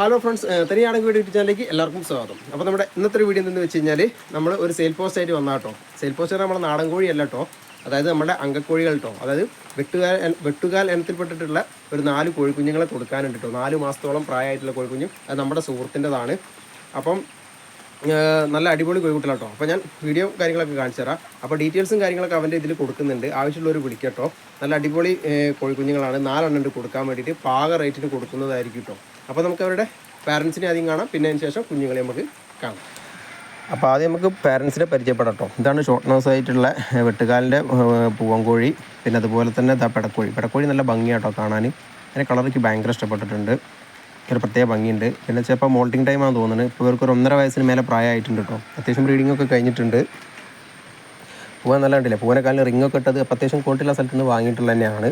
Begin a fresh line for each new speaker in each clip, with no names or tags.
Hello friends തനിയാണെങ്കിൽ YouTube ചാനലിലേക്ക് എല്ലാവർക്കും സ്വാഗതം. അപ്പോൾ നമ്മുടെ ഇന്നത്തെ ഒരു വീഡിയോ എന്തെന്ന് വെച്ച് കഴിഞ്ഞാൽ നമ്മൾ ഒരു സെയിൽ പോസ്റ്റ് ആയിട്ട് വന്നാൽ കേട്ടോ സെയിൽ പോസ്റ്റ് നമ്മുടെ നാടൻ കോഴി അല്ല കേട്ടോ അതായത് നമ്മുടെ അങ്കക്കോഴികൾ കേട്ടോ അതായത് വെട്ടുകാൽ വെട്ടുകാൽ ഇനത്തിൽപ്പെട്ടിട്ടുള്ള ഒരു നാല് കോഴിക്കുഞ്ഞുങ്ങളെ കൊടുക്കാനുണ്ട് കേട്ടോ നാല് മാസത്തോളം പ്രായമായിട്ടുള്ള കോഴിക്കുഞ്ഞ്. അത് നമ്മുടെ സുഹൃത്തിന്റെതാണ്. അപ്പം നല്ല അടിപൊളി കോഴിക്കുട്ടിലാട്ടോ അപ്പോൾ ഞാൻ വീഡിയോ കാര്യങ്ങളൊക്കെ കാണിച്ചു തരാം. അപ്പോൾ ഡീറ്റെയിൽസും കാര്യങ്ങളൊക്കെ അവന്റെ ഇതിൽ കൊടുക്കുന്നുണ്ട്. ആവശ്യമുള്ളവർ വിളിക്കട്ടോ. നല്ല അടിപൊളി കോഴിക്കുഞ്ഞുങ്ങളാണ്. നാലെണ്ണം കൊടുക്കാൻ വേണ്ടിയിട്ട് പാക റേറ്റിന് കൊടുക്കുന്നതായിരിക്കും കേട്ടോ അപ്പോൾ നമുക്ക് അവരുടെ പാരൻസിനെ ആദ്യം കാണാം. പിന്നെ അതിന് ശേഷം കുഞ്ഞുങ്ങളെ നമുക്ക് കാണാം. അപ്പോൾ ആദ്യം നമുക്ക് പാരൻസിനെ പരിചയപ്പെടട്ടോ ഇതാണ് ഷോർട്ട് നോസ് ആയിട്ടുള്ള വെട്ടുകാലിന്റെ പൂവൻ പൂവൻകോഴി. പിന്നെ അതുപോലെ തന്നെ ഇതാ പെടക്കോഴി. പെടക്കോഴി നല്ല ഭംഗിയാട്ടോ കാണാൻ അതിന്റെ കളർ എനിക്ക് ഭയങ്കര ഇഷ്ടപ്പെട്ടിട്ടുണ്ട്. ഒരു പ്രത്യേക ഭംഗിയുണ്ട്. പിന്നെ ചിലപ്പോൾ മോൾട്ടിങ് ടൈമാണെന്ന് തോന്നുന്നത് ഇപ്പോൾ ഇവർക്ക് ഒരു ഒന്നര വയസ്സിന് മേലെ പ്രായമായിട്ടുണ്ട് കേട്ടോ അത്യാവശ്യം ബ്രീഡിംഗ് ഒക്കെ കഴിഞ്ഞിട്ടുണ്ട്. പൂവൻ നല്ല കണ്ടില്ല? പൂവനെ റിംഗ് ഒക്കെ ഇട്ടത് അത്യാവശ്യം ക്വാളിറ്റിയുള്ള സ്ഥലത്ത് നിന്ന് വാങ്ങിയിട്ടുള്ള തന്നെയാണ്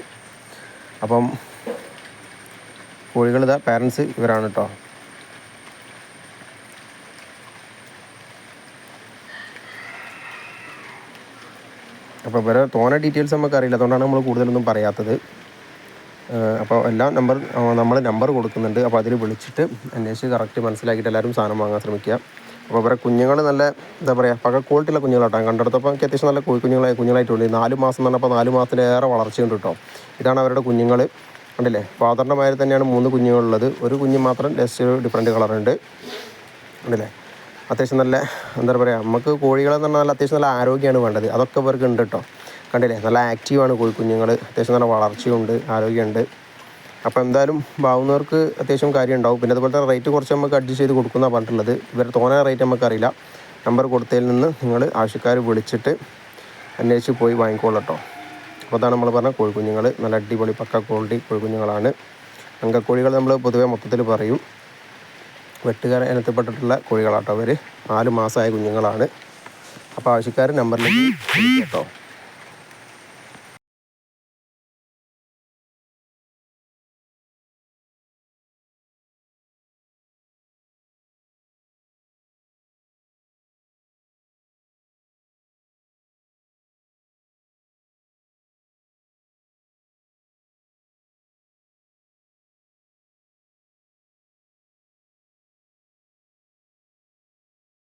അപ്പം കോഴികൾ ഇതാ പാരൻസ് ഇവരാണ് കേട്ടോ അപ്പോൾ ഇവരെ തോന ഡീറ്റെയിൽസ് നമുക്ക് അറിയില്ല. അതുകൊണ്ടാണ് നമ്മൾ കൂടുതലൊന്നും പറയാത്തത്. അപ്പോൾ എല്ലാ നമ്പർ നമ്മൾ നമ്പർ കൊടുക്കുന്നുണ്ട്. അപ്പോൾ അതിൽ വിളിച്ചിട്ട് അന്വേഷിച്ച് കറക്റ്റ് മനസ്സിലാക്കിയിട്ട് എല്ലാവരും സാധനം വാങ്ങാൻ ശ്രമിക്കുക. അപ്പോൾ ഇവരെ കുഞ്ഞുങ്ങൾ നല്ല എന്താ പറയുക പക ക്വാളിറ്റിയുള്ള കുഞ്ഞുങ്ങളാട്ടോ കണ്ടെടുത്തപ്പോൾ എനിക്ക് അത്യാവശ്യം നല്ല കോഴി കുഞ്ഞുങ്ങളായി കുഞ്ഞുങ്ങളായിട്ടുണ്ട് നാല് മാസം എന്ന് പറഞ്ഞപ്പോൾ നാല് മാസത്തിലേറെ വളർച്ചയുണ്ട് കേട്ടോ ഇതാണ് അവരുടെ കുഞ്ഞുങ്ങൾ കണ്ടില്ലേ ഫാദറിന്റെ മാതിരി തന്നെയാണ് മൂന്ന് കുഞ്ഞുങ്ങളുള്ളത്. ഒരു കുഞ്ഞ് മാത്രം ജസ്റ്റ് ഡിഫറെന്റ് കളറുണ്ട് കണ്ടില്ലേ അത്യാവശ്യം നല്ല എന്താ പറയുക നമുക്ക് കോഴികളെന്ന് പറഞ്ഞാൽ നല്ല അത്യാവശ്യം നല്ല ആരോഗ്യമാണ് വേണ്ടത്. അതൊക്കെ ഇവർക്ക് ഉണ്ട് കേട്ടോ കണ്ടില്ലേ? നല്ല ആക്റ്റീവാണ് കോഴിക്കുഞ്ഞുങ്ങൾ അത്യാവശ്യം നല്ല വളർച്ചയുണ്ട് ആരോഗ്യമുണ്ട്. അപ്പോൾ എന്തായാലും വാങ്ങുന്നവർക്ക് അത്യാവശ്യം കാര്യം ഉണ്ടാവും. പിന്നെ അതുപോലെ തന്നെ റേറ്റ് കുറച്ച് നമുക്ക് അഡ്ജസ്റ്റ് ചെയ്ത് കൊടുക്കുന്ന പറഞ്ഞിട്ടുള്ളത്. ഇവർ തോന്നുന്ന റേറ്റ് നമുക്കറിയില്ല നമ്പർ കൊടുത്തതിൽ നിന്ന് നിങ്ങൾ ആവശ്യക്കാർ വിളിച്ചിട്ട് അന്വേഷിച്ച് പോയി വാങ്ങിക്കോളൂ കേട്ടോ അപ്പോൾ അതാണ് നമ്മൾ പറഞ്ഞ കോഴിക്കുഞ്ഞുങ്ങൾ നല്ല അടിപൊളി പക്ക ക്വാളിറ്റി കോഴിക്കുഞ്ഞുങ്ങളാണ്. അങ്കക്കോഴികൾ നമ്മൾ പൊതുവെ മൊത്തത്തിൽ പറയും. വെട്ടുകാരൻ ഇനത്തിൽപ്പെട്ടിട്ടുള്ള കോഴികളാട്ടോ അവർ നാല് മാസമായ കുഞ്ഞുങ്ങളാണ്. അപ്പോൾ ആവശ്യക്കാർ നമ്പറിലേക്ക് കേട്ടോ.